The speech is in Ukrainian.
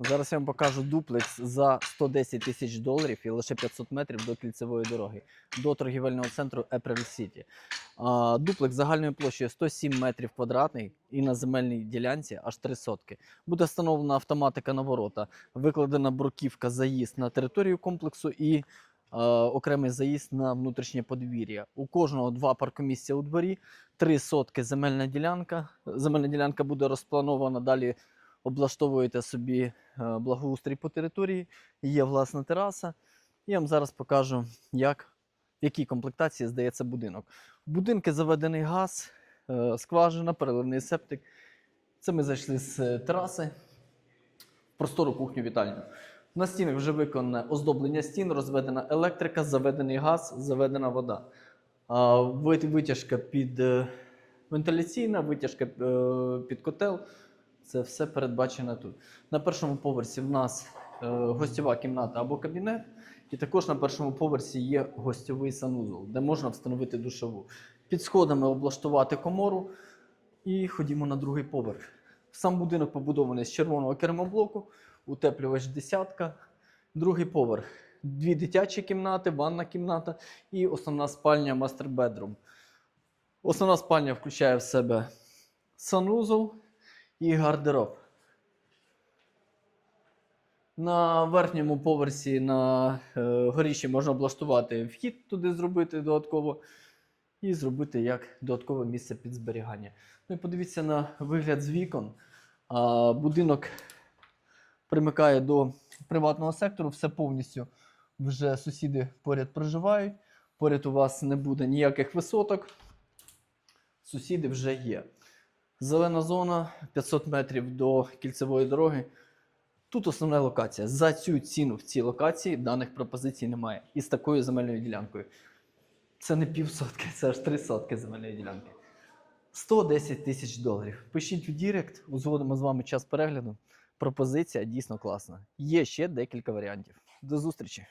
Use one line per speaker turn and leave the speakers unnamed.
Зараз я вам покажу дуплекс за 110 тисяч доларів і лише 500 метрів до кільцевої дороги, до торгівельного центру City. А, Дуплекс загальною площею 107 метрів квадратний і на земельній ділянці аж 3 сотки. Буде встановлена автоматика на ворота, викладена бруківка заїзд на територію комплексу і е, окремий заїзд на внутрішнє подвір'я. У кожного два паркомісця у дворі, 3 сотки земельна ділянка. Земельна ділянка буде розпланована далі. Облаштовуєте собі е, благоустрій по території, є власна тераса. Я вам зараз покажу, як, в якій комплектації здається будинок. В будинки заведений газ, е, скважина, переливний септик. Це ми зайшли з е, тераси простору кухню вітальню. На стінах вже виконане оздоблення стін, розведена електрика, заведений газ, заведена вода. Витяжка під вентиляційна, витяжка під котел. Це все передбачено тут. На першому поверсі в нас е, гостьова кімната або кабінет. І також на першому поверсі є гостьовий санузол, де можна встановити душову. Під сходами облаштувати комору. І ходімо на другий поверх. Сам будинок побудований з червоного кермоблоку, утеплювач десятка. Другий поверх. Дві дитячі кімнати, ванна кімната і основна спальня мастер бедрум. Основна спальня включає в себе санузол і гардероб. На верхньому поверсі на е, горіші можна облаштувати вхід туди зробити додатково і зробити як додаткове місце під зберігання. Ну і подивіться на вигляд з вікон. А, будинок примикає до приватного сектору, все повністю вже сусіди поряд проживають. Поряд у вас не буде ніяких висоток. Сусіди вже є. Зелена зона 500 метрів до кільцевої дороги. Тут основна локація. За цю ціну в цій локації даних пропозицій немає. І з такою земельною ділянкою. Це не півсотки, це аж три сотки земельної ділянки. 110 тисяч доларів. Пишіть в Дірект, узгодимо з вами час перегляду. Пропозиція дійсно класна. Є ще декілька варіантів. До зустрічі!